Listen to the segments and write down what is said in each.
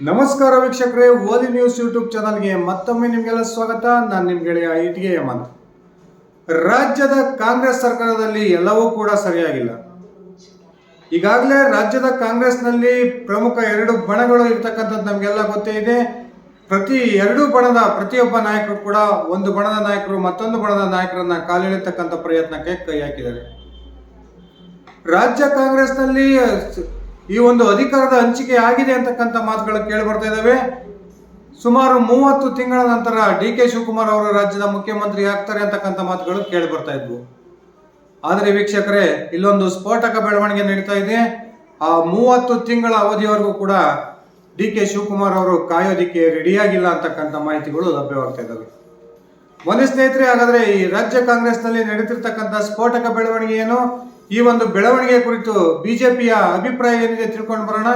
ನಮಸ್ಕಾರ ವೀಕ್ಷಕರೇ, ಓದಿ ನ್ಯೂಸ್ ಯೂಟ್ಯೂಬ್ ಚಾನಲ್ಗೆ ಮತ್ತೊಮ್ಮೆ ನಿಮಗೆಲ್ಲ ಸ್ವಾಗತ. ನಾನು ನಿಮ್ಮ ಗೆಳೆಯ ಇಟ್ಗೆ ಹೇಮಂತ್ ರಾಜ್ಯದ ಕಾಂಗ್ರೆಸ್ ಸರ್ಕಾರದಲ್ಲಿ ಎಲ್ಲವೂ ಕೂಡ ಸರಿಯಾಗಿಲ್ಲ. ಈಗಾಗಲೇ ರಾಜ್ಯದ ಕಾಂಗ್ರೆಸ್ನಲ್ಲಿ ಪ್ರಮುಖ ಎರಡು ಬಣಗಳು ಇರ್ತಕ್ಕಂಥದ್ದು ನಮಗೆಲ್ಲ ಗೊತ್ತೇ ಇದೆ. ಪ್ರತಿ ಎರಡು ಬಣದ ಪ್ರತಿಯೊಬ್ಬ ನಾಯಕರು ಕೂಡ ಒಂದು ಬಣದ ನಾಯಕರು ಮತ್ತೊಂದು ಬಣದ ನಾಯಕರನ್ನ ಕಾಲಿಳಿತಕ್ಕಂಥ ಪ್ರಯತ್ನಕ್ಕೆ ಕೈ ಹಾಕಿದ್ದಾರೆ. ರಾಜ್ಯ ಕಾಂಗ್ರೆಸ್ನಲ್ಲಿ ಈ ಒಂದು ಅಧಿಕಾರದ ಹಂಚಿಕೆ ಆಗಿದೆ ಅಂತಕ್ಕಂಥ ಮಾತುಗಳು ಕೇಳಿ ಬರ್ತಾ ಇದ್ದಾವೆ. ಸುಮಾರು ಮೂವತ್ತು ತಿಂಗಳ ನಂತರ ಡಿ ಕೆ ಶಿವಕುಮಾರ್ ಅವರು ರಾಜ್ಯದ ಮುಖ್ಯಮಂತ್ರಿ ಆಗ್ತಾರೆ ಅಂತಕ್ಕಂಥ ಮಾತುಗಳು ಕೇಳಿ ಬರ್ತಾ ಇದ್ವು. ಆದರೆ ವೀಕ್ಷಕರೇ, ಇಲ್ಲೊಂದು ಸ್ಫೋಟಕ ಬೆಳವಣಿಗೆ ನಡೀತಾ ಇದೆ. ಆ ಮೂವತ್ತು ತಿಂಗಳ ಅವಧಿವರೆಗೂ ಕೂಡ ಡಿ ಕೆ ಶಿವಕುಮಾರ್ ಅವರು ಕಾಯೋದಿಕ್ಕೆ ರೆಡಿಯಾಗಿಲ್ಲ ಅಂತಕ್ಕಂಥ ಮಾಹಿತಿಗಳು ಲಭ್ಯವಾಗ್ತಾ ಇದ್ದಾವೆ. ಬನ್ನಿ ಸ್ನೇಹಿತರೆ, ಹಾಗಾದ್ರೆ ಈ ರಾಜ್ಯ ಕಾಂಗ್ರೆಸ್ನಲ್ಲಿ ನಡೀತಿರ್ತಕ್ಕಂಥ ಸ್ಫೋಟಕ ಬೆಳವಣಿಗೆ ಏನು? ಈ ಒಂದು ಬೆಳವಣಿಗೆ ಕುರಿತು ಬಿಜೆಪಿಯ ಅಭಿಪ್ರಾಯ ಏನಿದೆ ತಿಳ್ಕೊಂಡು ಬರೋಣ.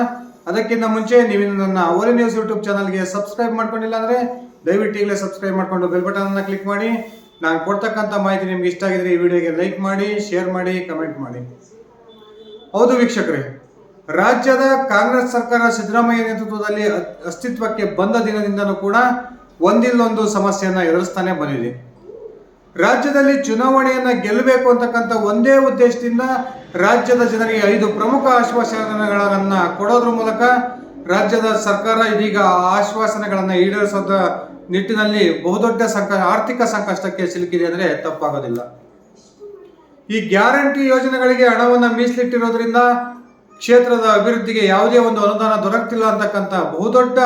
ಅದಕ್ಕಿಂತ ಮುಂಚೆ ನೀವು ನನ್ನ ಓಲಿ ನ್ಯೂಸ್ ಯೂಟ್ಯೂಬ್ ಚಾನಲ್ಗೆ ಸಬ್ಸ್ಕ್ರೈಬ್ ಮಾಡ್ಕೊಂಡಿಲ್ಲ ಅಂದ್ರೆ ದಯವಿಟ್ಟು ಈಗಲೇ ಸಬ್ಸ್ಕ್ರೈಬ್ ಮಾಡ್ಕೊಂಡು ಬೆಲ್ ಬಟನ್ ಅನ್ನ ಕ್ಲಿಕ್ ಮಾಡಿ. ನಾನು ಕೊಡ್ತಕ್ಕಂಥ ಮಾಹಿತಿ ನಿಮ್ಗೆ ಇಷ್ಟ ಆಗಿದ್ರೆ ಈ ವಿಡಿಯೋಗೆ ಲೈಕ್ ಮಾಡಿ, ಶೇರ್ ಮಾಡಿ, ಕಮೆಂಟ್ ಮಾಡಿ. ಹೌದು ವೀಕ್ಷಕರೇ, ರಾಜ್ಯದ ಕಾಂಗ್ರೆಸ್ ಸರ್ಕಾರ ಸಿದ್ದರಾಮಯ್ಯ ನೇತೃತ್ವದಲ್ಲಿ ಅಸ್ತಿತ್ವಕ್ಕೆ ಬಂದ ದಿನದಿಂದಲೂ ಕೂಡ ಒಂದಿಲ್ಲೊಂದು ಸಮಸ್ಯೆಯನ್ನು ಎದುರಿಸ್ತಾನೆ ಬಂದಿದೆ. ರಾಜ್ಯದಲ್ಲಿ ಚುನಾವಣೆಯನ್ನು ಗೆಲ್ಲಬೇಕು ಅಂತಕ್ಕಂಥ ಒಂದೇ ಉದ್ದೇಶದಿಂದ ರಾಜ್ಯದ ಜನರಿಗೆ ಐದು ಪ್ರಮುಖ ಆಶ್ವಾಸನೆಗಳನ್ನು ಕೊಡೋದ್ರ ಮೂಲಕ ರಾಜ್ಯದ ಸರ್ಕಾರ ಇದೀಗ ಆಶ್ವಾಸನೆಗಳನ್ನು ಈಡೇರಿಸೋದ ನಿಟ್ಟಿನಲ್ಲಿ ಬಹುದೊಡ್ಡ ಸಂಕ ಆರ್ಥಿಕ ಸಂಕಷ್ಟಕ್ಕೆ ಸಿಲುಕಿದೆ ಅಂದ್ರೆ ತಪ್ಪಾಗೋದಿಲ್ಲ. ಈ ಗ್ಯಾರಂಟಿ ಯೋಜನೆಗಳಿಗೆ ಹಣವನ್ನು ಮೀಸಲಿಟ್ಟಿರೋದ್ರಿಂದ ಕ್ಷೇತ್ರದ ಅಭಿವೃದ್ಧಿಗೆ ಯಾವುದೇ ಒಂದು ಅನುದಾನ ದೊರಕ್ತಿಲ್ಲ ಅಂತಕ್ಕಂಥ ಬಹುದೊಡ್ಡ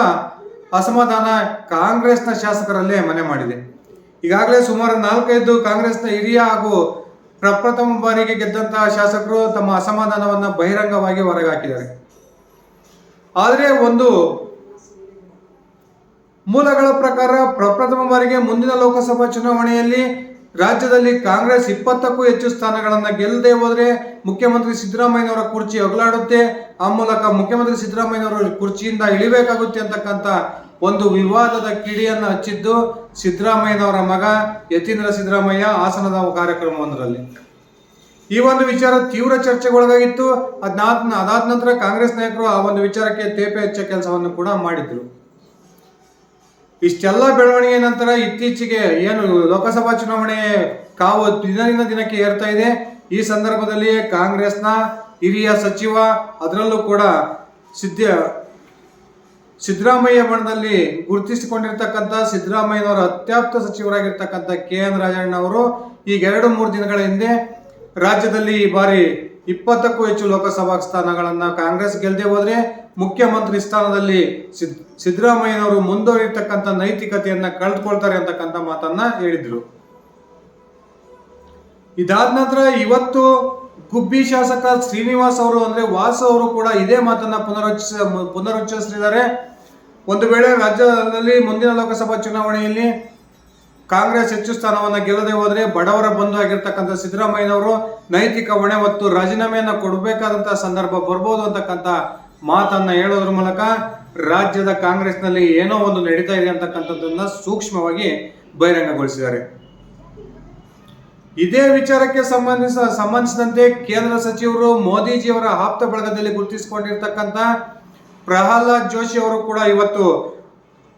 ಅಸಮಾಧಾನ ಕಾಂಗ್ರೆಸ್ನ ಶಾಸಕರಲ್ಲೇ ಮನೆ ಮಾಡಿದೆ. ಈಗಾಗಲೇ ಸುಮಾರು ನಾಲ್ಕೈದು ಕಾಂಗ್ರೆಸ್ನ ಹಿರಿಯ ಹಾಗೂ ಪ್ರಪ್ರಥಮ ಬಾರಿಗೆ ಗೆದ್ದಂತಹ ಶಾಸಕರು ತಮ್ಮ ಅಸಮಾಧಾನವನ್ನು ಬಹಿರಂಗವಾಗಿ ಹೊರಗಾಕಿದ್ದಾರೆ ಆದರೆ ಒಂದು ಮೂಲಗಳ ಪ್ರಕಾರ ಪ್ರಪ್ರಥಮ ಬಾರಿಗೆ ಮುಂದಿನ ಲೋಕಸಭಾ ಚುನಾವಣೆಯಲ್ಲಿ ರಾಜ್ಯದಲ್ಲಿ ಕಾಂಗ್ರೆಸ್ ಇಪ್ಪತ್ತಕ್ಕೂ ಹೆಚ್ಚು ಸ್ಥಾನಗಳನ್ನು ಗೆಲ್ಲದೆ ಹೋದರೆ ಮುಖ್ಯಮಂತ್ರಿ ಸಿದ್ದರಾಮಯ್ಯನವರ ಕುರ್ಚಿ ಅಗಲಾಡುತ್ತೆ. ಆ ಮೂಲಕ ಮುಖ್ಯಮಂತ್ರಿ ಸಿದ್ದರಾಮಯ್ಯನವರು ಕುರ್ಚಿಯಿಂದ ಇಳಿಬೇಕಾಗುತ್ತೆ ಅಂತಕ್ಕಂಥ ಒಂದು ವಿವಾದದ ಕಿಡಿಯನ್ನು ಹಚ್ಚಿದ್ದು ಸಿದ್ದರಾಮಯ್ಯನವರ ಮಗ ಯತೀಂದ್ರ ಸಿದ್ದರಾಮಯ್ಯ ಆಸನದ ಕಾರ್ಯಕ್ರಮವೊಂದರಲ್ಲಿ ಈ ಒಂದು ವಿಚಾರ ತೀವ್ರ ಚರ್ಚೆಗೊಳಗಾಗಿತ್ತು. ಅದಾದ ಅದಾದ ನಂತರ ಕಾಂಗ್ರೆಸ್ ನಾಯಕರು ಆ ಒಂದು ವಿಚಾರಕ್ಕೆ ತೇಪೆ ಹಚ್ಚೋ ಕೆಲಸವನ್ನು ಕೂಡ ಮಾಡಿದ್ರು. ಇಷ್ಟೆಲ್ಲ ಬೆಳವಣಿಗೆ ನಂತರ ಇತ್ತೀಚೆಗೆ ಏನು ಲೋಕಸಭಾ ಚುನಾವಣೆ ಕಾವು ದಿನದಿಂದ ದಿನಕ್ಕೆ ಏರ್ತಾ ಇದೆ. ಈ ಸಂದರ್ಭದಲ್ಲಿ ಕಾಂಗ್ರೆಸ್ನ ಹಿರಿಯ ಸಚಿವ, ಅದರಲ್ಲೂ ಕೂಡ ಸಿದ್ದ ಸಿದ್ದರಾಮಯ್ಯ ಬಣದಲ್ಲಿ ಗುರುತಿಸಿಕೊಂಡಿರ್ತಕ್ಕಂಥ ಸಿದ್ದರಾಮಯ್ಯನವರ ಅತ್ಯಾಪ್ತ ಸಚಿವರಾಗಿರ್ತಕ್ಕಂಥ ಕೆ ಎನ್ ರಾಜಣ್ಣ ಅವರು ಈಗ ಎರಡು ಮೂರು ದಿನಗಳ ಹಿಂದೆ ರಾಜ್ಯದಲ್ಲಿ ಈ ಬಾರಿ ಇಪ್ಪತ್ತಕ್ಕೂ ಹೆಚ್ಚು ಲೋಕಸಭಾ ಸ್ಥಾನಗಳನ್ನು ಕಾಂಗ್ರೆಸ್ ಗೆಲ್ಲದೆ ಹೋದರೆ ಮುಖ್ಯಮಂತ್ರಿ ಸ್ಥಾನದಲ್ಲಿ ಸಿದ್ ಸಿದ್ದರಾಮಯ್ಯನವರು ಮುಂದುವರಿತಕ್ಕಂಥ ನೈತಿಕತೆಯನ್ನ ಕಳೆದುಕೊಳ್ತಾರೆ ಅಂತಕ್ಕಂಥ ಮಾತನ್ನ ಹೇಳಿದ್ರು. ಇದಾದ ನಂತರ ಇವತ್ತು ಗುಬ್ಬಿ ಶಾಸಕ ಶ್ರೀನಿವಾಸ್ ಅವರು ಅಂದ್ರೆ ವಾಸ ಅವರು ಕೂಡ ಇದೇ ಮಾತನ್ನ ಪುನರುಚ್ಚ ಪುನರುಚ್ಚರಿಸಿದ್ದಾರೆ ಒಂದು ವೇಳೆ ರಾಜ್ಯದಲ್ಲಿ ಮುಂದಿನ ಲೋಕಸಭಾ ಚುನಾವಣೆಯಲ್ಲಿ ಕಾಂಗ್ರೆಸ್ ಹೆಚ್ಚು ಸ್ಥಾನವನ್ನು ಗೆಲ್ಲದೆ ಹೋದರೆ ಬಡವರ ಬಂಧು ಆಗಿರ್ತಕ್ಕಂಥ ಸಿದ್ದರಾಮಯ್ಯನವರು ನೈತಿಕ ಹೊಣೆ ಮತ್ತು ರಾಜೀನಾಮೆಯನ್ನು ಕೊಡಬೇಕಾದಂತಹ ಸಂದರ್ಭ ಬರ್ಬೋದು ಅಂತಕ್ಕಂಥ ಮಾತನ್ನ ಹೇಳೋದ್ರ ಮೂಲಕ ರಾಜ್ಯದ ಕಾಂಗ್ರೆಸ್ನಲ್ಲಿ ಏನೋ ಒಂದು ನಡೀತಾ ಇದೆ ಅಂತಕ್ಕಂಥದ್ದನ್ನ ಸೂಕ್ಷ್ಮವಾಗಿ ಬಹಿರಂಗಗೊಳಿಸಿದ್ದಾರೆ. ಇದೇ ವಿಚಾರಕ್ಕೆ ಸಂಬಂಧಿಸ, ಸಂಬಂಧಿಸಿದಂತೆ ಕೇಂದ್ರ ಸಚಿವರು ಮೋದಿಜಿಯವರ ಆಪ್ತ ಬಳಗದಲ್ಲಿ ಗುರುತಿಸಿಕೊಂಡಿರ್ತಕ್ಕಂಥ ಪ್ರಹ್ಲಾದ್ ಜೋಶಿ ಅವರು ಕೂಡ ಇವತ್ತು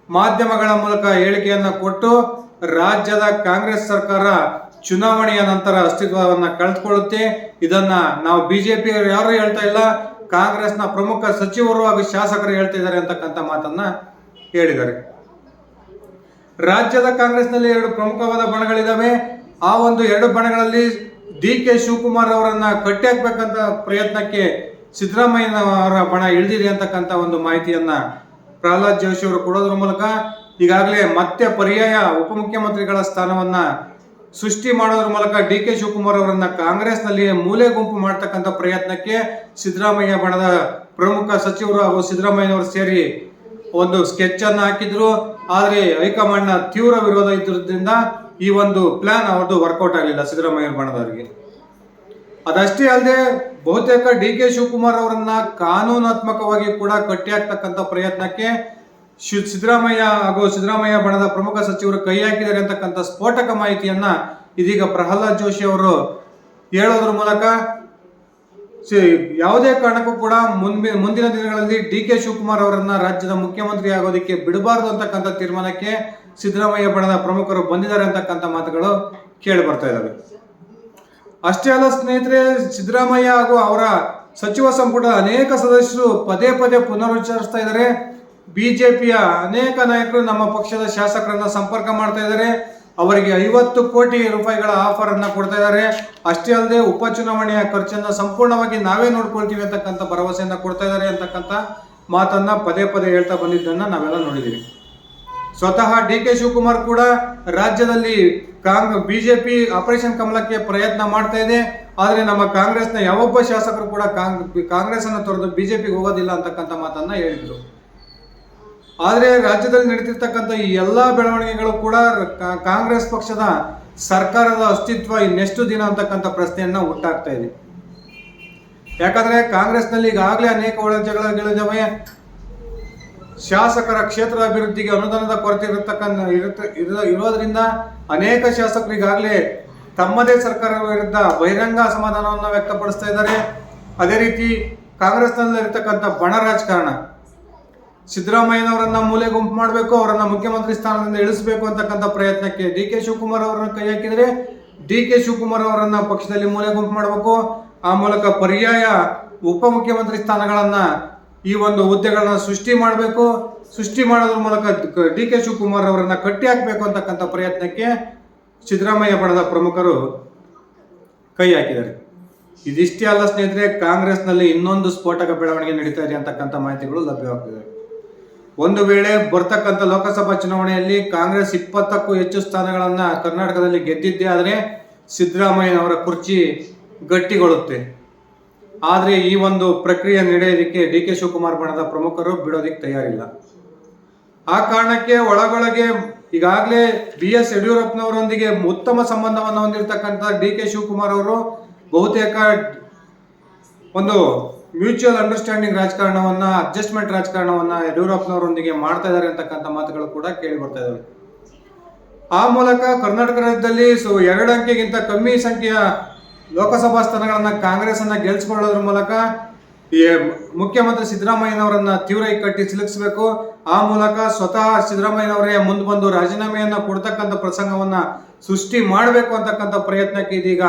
ಮಾಧ್ಯಮಗಳ ಮೂಲಕ ಹೇಳಿಕೆಯನ್ನ ಕೊಟ್ಟು ರಾಜ್ಯದ ಕಾಂಗ್ರೆಸ್ ಸರ್ಕಾರ ಚುನಾವಣೆಯ ನಂತರ ಅಸ್ತಿತ್ವವನ್ನು ಕಳೆದುಕೊಳ್ಳುತ್ತೆ. ಇದನ್ನ ನಾವು ಬಿಜೆಪಿ ಯಾರು ಹೇಳ್ತಾ ಇಲ್ಲ ಕಾಂಗ್ರೆಸ್ನ ಪ್ರಮುಖ ಸಚಿವರು ಹಾಗೂ ಶಾಸಕರು ಹೇಳ್ತಿದ್ದಾರೆ ಅಂತಕ್ಕಂಥ ಮಾತನ್ನ ಹೇಳಿದ್ದಾರೆ. ರಾಜ್ಯದ ಕಾಂಗ್ರೆಸ್ನಲ್ಲಿ ಎರಡು ಪ್ರಮುಖವಾದ ಬಣಗಳಿದಾವೆ. ಆ ಒಂದು ಎರಡು ಬಣಗಳಲ್ಲಿ ಡಿ ಕೆ ಶಿವಕುಮಾರ್ ಅವರನ್ನ ಕಟ್ಟಿ ಹಾಕ್ಬೇಕಂತ ಪ್ರಯತ್ನಕ್ಕೆ ಸಿದ್ದರಾಮಯ್ಯನವರ ಬಣ ಇಳಿದಿದೆ ಅಂತಕ್ಕಂಥ ಒಂದು ಮಾಹಿತಿಯನ್ನ ಪ್ರಹ್ಲಾದ್ ಜೋಶಿ ಅವರು ಕೊಡೋದ್ರ ಮೂಲಕ ಈಗಾಗಲೇ ಮತ್ತೆ ಪರ್ಯಾಯ ಉಪಮುಖ್ಯಮಂತ್ರಿಗಳ ಸ್ಥಾನವನ್ನ ಸೃಷ್ಟಿ ಮಾಡೋದ್ರ ಮೂಲಕ ಡಿ ಕೆ ಶಿವಕುಮಾರ್ ಅವರನ್ನ ಕಾಂಗ್ರೆಸ್ನಲ್ಲಿ ಮೂಲೆ ಗುಂಪು ಮಾಡ್ತಕ್ಕಂಥ ಪ್ರಯತ್ನಕ್ಕೆ ಸಿದ್ದರಾಮಯ್ಯ ಬಣದ ಪ್ರಮುಖ ಸಚಿವರು ಹಾಗೂ ಸಿದ್ದರಾಮಯ್ಯನವರು ಸೇರಿ ಒಂದು ಸ್ಕೆಚ್ ಅನ್ನು ಹಾಕಿದ್ರು. ಆದರೆ ಹೈಕಮಾಂಡ್ನ ತೀವ್ರ ವಿರೋಧ ಇದ್ದರಿಂದ ಈ ಒಂದು ಪ್ಲಾನ್ ಅವ್ರದ್ದು ವರ್ಕೌಟ್ ಆಗಲಿಲ್ಲ ಸಿದ್ದರಾಮಯ್ಯ ಬಣದವರಿಗೆ. ಅದಷ್ಟೇ ಅಲ್ಲದೆ ಬಹುತೇಕ ಡಿ ಕೆ ಶಿವಕುಮಾರ್ ಅವರನ್ನ ಕಾನೂನಾತ್ಮಕವಾಗಿ ಕೂಡ ಕಟ್ಟಿ ಹಾಕ್ತಕ್ಕಂಥ ಪ್ರಯತ್ನಕ್ಕೆ ಸಿದ್ದರಾಮಯ್ಯ ಹಾಗೂ ಸಿದ್ದರಾಮಯ್ಯ ಬಣದ ಪ್ರಮುಖ ಸಚಿವರು ಕೈ ಹಾಕಿದ್ದಾರೆ ಅಂತಕ್ಕಂಥ ಸ್ಫೋಟಕ ಮಾಹಿತಿಯನ್ನ ಇದೀಗ ಪ್ರಹ್ಲಾದ್ ಜೋಶಿ ಅವರು ಹೇಳೋದ್ರ ಮೂಲಕ ಯಾವುದೇ ಕಾರಣಕ್ಕೂ ಕೂಡ ಮುಂದಿನ ಮುಂದಿನ ದಿನಗಳಲ್ಲಿ ಡಿ ಕೆ ಶಿವಕುಮಾರ್ ಅವರನ್ನ ರಾಜ್ಯದ ಮುಖ್ಯಮಂತ್ರಿ ಆಗೋದಕ್ಕೆ ಬಿಡಬಾರದು ಅಂತಕ್ಕಂಥ ತೀರ್ಮಾನಕ್ಕೆ ಸಿದ್ದರಾಮಯ್ಯ ಬಣದ ಪ್ರಮುಖರು ಬಂದಿದ್ದಾರೆ ಅಂತಕ್ಕಂಥ ಮಾತುಗಳು ಕೇಳಿ ಬರ್ತಾ ಇದ್ದಾವೆ. ಅಷ್ಟೇ ಅಲ್ಲ ಸ್ನೇಹಿತರೆ, ಸಿದ್ದರಾಮಯ್ಯ ಹಾಗೂ ಅವರ ಸಚಿವ ಸಂಪುಟದ ಅನೇಕ ಸದಸ್ಯರು ಪದೇ ಪದೇ ಪುನರುಚ್ಚರಿಸ್ತಾ ಇದ್ದಾರೆ. ಬಿಜೆಪಿಯ ಅನೇಕ ನಾಯಕರು ನಮ್ಮ ಪಕ್ಷದ ಶಾಸಕರನ್ನ ಸಂಪರ್ಕ ಮಾಡ್ತಾ ಇದ್ದಾರೆ. ಅವರಿಗೆ ಐವತ್ತು ಕೋಟಿ ರೂಪಾಯಿಗಳ ಆಫರ್ ಅನ್ನ ಕೊಡ್ತಾ ಇದ್ದಾರೆ. ಅಷ್ಟೇ ಅಲ್ಲದೆ ಉಪಚುನಾವಣೆಯ ಖರ್ಚನ್ನು ಸಂಪೂರ್ಣವಾಗಿ ನಾವೇ ನೋಡ್ಕೊಳ್ತೀವಿ ಅಂತಕ್ಕಂಥ ಭರವಸೆಯನ್ನ ಕೊಡ್ತಾ ಇದ್ದಾರೆ ಅಂತಕ್ಕಂಥ ಮಾತನ್ನ ಪದೇ ಪದೇ ಹೇಳ್ತಾ ಬಂದಿದ್ದನ್ನ ನಾವೆಲ್ಲ ನೋಡಿದ್ದೀವಿ. ಸ್ವತಃ ಡಿ ಕೆ ಶಿವಕುಮಾರ್ ಕೂಡ ರಾಜ್ಯದಲ್ಲಿ ಕಾಂಗ್, ಬಿಜೆಪಿ ಆಪರೇಷನ್ ಕಮಲಕ್ಕೆ ಪ್ರಯತ್ನ ಮಾಡ್ತಾ ಇದೆ. ಆದರೆ ನಮ್ಮ ಕಾಂಗ್ರೆಸ್ನ ಯಾವೊಬ್ಬ ಶಾಸಕರು ಕೂಡ ಕಾಂಗ್ ಕಾಂಗ್ರೆಸ್ ಅನ್ನು ತೊರೆದು ಬಿಜೆಪಿಗೆ ಹೋಗೋದಿಲ್ಲ ಅಂತಕ್ಕಂಥ ಮಾತನ್ನ ಹೇಳಿದ್ರು. ಆದರೆ ರಾಜ್ಯದಲ್ಲಿ ನಡೀತಿರ್ತಕ್ಕಂಥ ಈ ಎಲ್ಲ ಬೆಳವಣಿಗೆಗಳು ಕೂಡ ಕಾಂಗ್ರೆಸ್ ಪಕ್ಷದ ಸರ್ಕಾರದ ಅಸ್ತಿತ್ವ ಇನ್ನೆಷ್ಟು ದಿನ ಅಂತಕ್ಕಂಥ ಪ್ರಶ್ನೆಯನ್ನ ಹುಟ್ಟಾಗ್ತಾ ಇದೆ. ಯಾಕಂದ್ರೆ ಕಾಂಗ್ರೆಸ್ನಲ್ಲಿ ಈಗಾಗಲೇ ಅನೇಕ ಒಳಜಗಳಗಳಿದ್ದಾವೆ ಶಾಸಕರ ಕ್ಷೇತ್ರ ಅಭಿವೃದ್ಧಿಗೆ ಅನುದಾನದ ಕೊರತೆ ಇರತಕ್ಕಂಥ ಇರೋದ್ರಿಂದ ಅನೇಕ ಶಾಸಕರು ಈಗಾಗಲೇ ತಮ್ಮದೇ ಸರ್ಕಾರದ ವಿರುದ್ಧ ಬಹಿರಂಗ ಅಸಮಾಧಾನವನ್ನು ವ್ಯಕ್ತಪಡಿಸ್ತಾ ಇದ್ದಾರೆ. ಅದೇ ರೀತಿ ಕಾಂಗ್ರೆಸ್ನಲ್ಲಿ ಇರತಕ್ಕಂಥ ಬಣ ರಾಜಕಾರಣ ಸಿದ್ದರಾಮಯ್ಯನವರನ್ನ ಮೂಲೆ ಗುಂಪು ಮಾಡಬೇಕು, ಅವರನ್ನ ಮುಖ್ಯಮಂತ್ರಿ ಸ್ಥಾನದಿಂದ ಇಳಿಸಬೇಕು ಅಂತಕ್ಕಂಥ ಪ್ರಯತ್ನಕ್ಕೆ ಡಿ ಕೆ ಶಿವಕುಮಾರ್ ಅವರನ್ನ ಕೈ ಹಾಕಿದರೆ ಡಿ ಕೆ ಶಿವಕುಮಾರ್ ಅವರನ್ನ ಪಕ್ಷದಲ್ಲಿ ಮೂಲೆ ಗುಂಪು ಮಾಡಬೇಕು. ಆ ಮೂಲಕ ಪರ್ಯಾಯ ಉಪಮುಖ್ಯಮಂತ್ರಿ ಸ್ಥಾನಗಳನ್ನ ಈ ಒಂದು ಹುದ್ದೆಗಳನ್ನ ಸೃಷ್ಟಿ ಮಾಡಬೇಕು. ಸೃಷ್ಟಿ ಮಾಡೋದ್ರ ಮೂಲಕ ಡಿ ಕೆ ಶಿವಕುಮಾರ್ ಅವರನ್ನ ಕಟ್ಟಿ ಹಾಕಬೇಕು ಅಂತಕ್ಕಂಥ ಪ್ರಯತ್ನಕ್ಕೆ ಸಿದ್ದರಾಮಯ್ಯ ಬಣದ ಪ್ರಮುಖರು ಕೈ ಹಾಕಿದ್ದಾರೆ. ಇದಿಷ್ಟೇ ಅಲ್ಲ ಸ್ನೇಹಿತರೆ, ಕಾಂಗ್ರೆಸ್ನಲ್ಲಿ ಇನ್ನೊಂದು ಸ್ಫೋಟಕ ಬೆಳವಣಿಗೆ ನಡೀತಾ ಇದೆ ಅಂತಕ್ಕಂಥ ಮಾಹಿತಿಗಳು ಲಭ್ಯವಾಗ್ತಿದೆ. ಒಂದು ವೇಳೆ ಬರ್ತಕ್ಕಂಥ ಲೋಕಸಭಾ ಚುನಾವಣೆಯಲ್ಲಿ ಕಾಂಗ್ರೆಸ್ ಇಪ್ಪತ್ತಕ್ಕೂ ಹೆಚ್ಚು ಸ್ಥಾನಗಳನ್ನು ಕರ್ನಾಟಕದಲ್ಲಿ ಗೆದ್ದಿದ್ದೆ ಆದರೆ ಸಿದ್ದರಾಮಯ್ಯನವರ ಕುರ್ಚಿ ಗಟ್ಟಿಗೊಳ್ಳುತ್ತೆ ಆದರೆ ಈ ಒಂದು ಪ್ರಕ್ರಿಯೆ ನಡೆಯೋದಕ್ಕೆ ಡಿ ಕೆ ಶಿವಕುಮಾರ್ ಬಣದ ಪ್ರಮುಖರು ಬಿಡೋದಿಕ್ಕೆ ತಯಾರಿಲ್ಲ. ಆ ಕಾರಣಕ್ಕೆ ಒಳಗೊಳಗೆ ಈಗಾಗಲೇ ಬಿ ಎಸ್ ಯಡಿಯೂರಪ್ಪನವರೊಂದಿಗೆ ಉತ್ತಮ ಸಂಬಂಧವನ್ನು ಹೊಂದಿರತಕ್ಕಂಥ ಡಿ ಕೆ ಶಿವಕುಮಾರ್ ಅವರು ಬಹುತೇಕ ಒಂದು ಮ್ಯೂಚುವಲ್ ಅಂಡರ್ಸ್ಟ್ಯಾಂಡಿಂಗ್ ರಾಜಕಾರಣವನ್ನ ಅಡ್ಜಸ್ಟ್ಮೆಂಟ್ ರಾಜಕಾರಣವನ್ನ ಯಡಿಯೂರಪ್ಪನವರೊಂದಿಗೆ ಮಾಡ್ತಾ ಇದ್ದಾರೆ ಅಂತಕ್ಕಂಥ ಮಾತುಗಳು ಕೂಡ ಕೇಳಿ ಬರ್ತಾ ಇದಾವೆ. ಆ ಮೂಲಕ ಕರ್ನಾಟಕ ರಾಜ್ಯದಲ್ಲಿ ಸೊ ಎರಡು ಅಂಕೆಗಿಂತ ಕಮ್ಮಿ ಸಂಖ್ಯೆಯ ಲೋಕಸಭಾ ಸ್ಥಾನಗಳನ್ನ ಕಾಂಗ್ರೆಸ್ ಅನ್ನ ಗೆಲ್ಸ್ಕೊಳ್ಳೋದ್ರ ಮೂಲಕ ಮುಖ್ಯಮಂತ್ರಿ ಸಿದ್ದರಾಮಯ್ಯನವರನ್ನ ತೀವ್ರ ಇಕ್ಕಟ್ಟಿ ಸಿಲುಕಿಸಬೇಕು. ಆ ಮೂಲಕ ಸ್ವತಃ ಸಿದ್ದರಾಮಯ್ಯನವರೇ ಮುಂದೆ ಬಂದು ರಾಜೀನಾಮೆಯನ್ನ ಕೊಡ್ತಕ್ಕಂಥ ಪ್ರಸಂಗವನ್ನ ಸೃಷ್ಟಿ ಮಾಡಬೇಕು ಅಂತಕ್ಕಂಥ ಪ್ರಯತ್ನಕ್ಕೆ ಇದೀಗ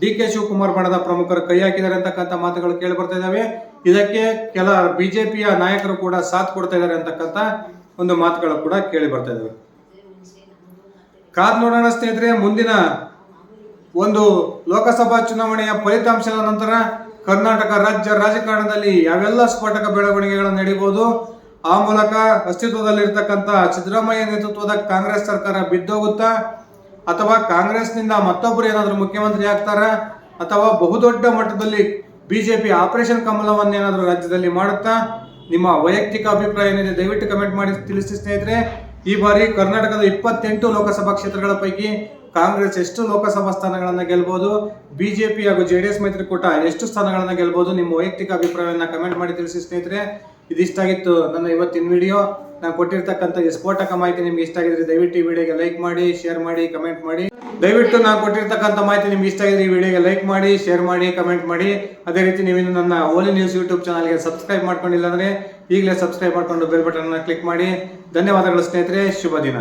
ಡಿ ಕೆ ಶಿವಕುಮಾರ್ ಬಣದ ಪ್ರಮುಖರು ಕೈ ಹಾಕಿದ್ದಾರೆ ಅಂತಕ್ಕಂಥ ಮಾತುಗಳು ಕೇಳಿ ಬರ್ತಾ ಇದ್ದಾವೆ ಇದಕ್ಕೆ ಕೆಲ ಬಿಜೆಪಿಯ ನಾಯಕರು ಕೂಡ ಸಾಥ್ ಕೊಡ್ತಾ ಇದ್ದಾರೆ ಅಂತಕ್ಕಂಥ ಒಂದು ಮಾತುಗಳು ಕೂಡ ಕೇಳಿ ಬರ್ತಾ ಇದ್ದಾವೆ ಕಾದ್ ನೋಡೋಣ ಸ್ನೇಹಿತರೆ, ಮುಂದಿನ ಒಂದು ಲೋಕಸಭಾ ಚುನಾವಣೆಯ ಫಲಿತಾಂಶದ ನಂತರ ಕರ್ನಾಟಕ ರಾಜ್ಯ ರಾಜಕಾರಣದಲ್ಲಿ ಯಾವೆಲ್ಲ ಸ್ಫೋಟಕ ಬೆಳವಣಿಗೆಗಳು ನಡೀಬಹುದು ಆ ಮೂಲಕ ಅಸ್ತಿತ್ವದಲ್ಲಿರ್ತಕ್ಕಂಥ ಸಿದ್ದರಾಮಯ್ಯ ನೇತೃತ್ವದ ಕಾಂಗ್ರೆಸ್ ಸರ್ಕಾರ ಬಿದ್ದೋಗುತ್ತಾ? ಅಥವಾ ಕಾಂಗ್ರೆಸ್ನಿಂದ ಮತ್ತೊಬ್ಬರು ಏನಾದರೂ ಮುಖ್ಯಮಂತ್ರಿ ಆಗ್ತಾರ? ಅಥವಾ ಬಹುದೊಡ್ಡ ಮಟ್ಟದಲ್ಲಿ ಬಿಜೆಪಿ ಆಪರೇಷನ್ ಕಮಲವನ್ನು ಏನಾದರೂ ರಾಜ್ಯದಲ್ಲಿ ಮಾಡುತ್ತಾ? ನಿಮ್ಮ ವೈಯಕ್ತಿಕ ಅಭಿಪ್ರಾಯ ಏನಿದೆ ದಯವಿಟ್ಟು ಕಮೆಂಟ್ ಮಾಡಿ ತಿಳಿಸಿ ಸ್ನೇಹಿತರೆ. ಈ ಬಾರಿ ಕರ್ನಾಟಕದ ಇಪ್ಪತ್ತೆಂಟು ಲೋಕಸಭಾ ಕ್ಷೇತ್ರಗಳ ಪೈಕಿ ಕಾಂಗ್ರೆಸ್ ಎಷ್ಟು ಲೋಕಸಭಾ ಸ್ಥಾನಗಳನ್ನು ಗೆಲ್ಬಹುದು ಬಿಜೆಪಿ ಹಾಗೂ ಜೆ ಡಿ ಎಸ್ ಮೈತ್ರಿಕೂಟ ಎಷ್ಟು ಸ್ಥಾನಗಳನ್ನು ಗೆಲ್ಬೋದು ನಿಮ್ಮ ವೈಯಕ್ತಿಕ ಅಭಿಪ್ರಾಯವನ್ನು ಕಮೆಂಟ್ ಮಾಡಿ ತಿಳಿಸಿ ಸ್ನೇಹಿತರೆ. ಇದಿಷ್ಟಾಗಿತ್ತು ನನ್ನ ಇವತ್ತಿನ ವಿಡಿಯೋ ನಾನು ಕೊಟ್ಟಿರ್ತಕ್ಕಂಥ ಸ್ಫೋಟಕ ಮಾಹಿತಿ ನಿಮ್ಗೆ ಇಷ್ಟ ಆಗಿದ್ರೆ ದಯವಿಟ್ಟು ಈ ವಿಡಿಯೋಗೆ ಲೈಕ್ ಮಾಡಿ ಶೇರ್ ಮಾಡಿ ಕಮೆಂಟ್ ಮಾಡಿ. ದಯವಿಟ್ಟು ನಾನು ಕೊಟ್ಟಿರ್ತಕ್ಕಂಥ ಮಾಹಿತಿ ನಿಮ್ಗೆ ಇಷ್ಟ ಆಗಿದ್ರೆ ಈ ವಿಡಿಯೋಗೆ ಲೈಕ್ ಮಾಡಿ ಶೇರ್ ಮಾಡಿ ಕಮೆಂಟ್ ಮಾಡಿ. ಅದೇ ರೀತಿ ನೀವು ಇನ್ನು ನನ್ನ ಓಲಿ ನ್ಯೂಸ್ ಯೂಟ್ಯೂಬ್ ಚಾನಲ್ಗೆ ಸಬ್ಸ್ಕ್ರೈಬ್ ಮಾಡ್ಕೊಂಡಿಲ್ಲ ಅಂದರೆ ಈಗಲೇ ಸಬ್ಸ್ಕ್ರೈಬ್ ಮಾಡ್ಕೊಂಡು ಬೆಲ್ ಬಟನ್ನ ಕ್ಲಿಕ್ ಮಾಡಿ. ಧನ್ಯವಾದಗಳು ಸ್ನೇಹಿತರೆ, ಶುಭ ದಿನ.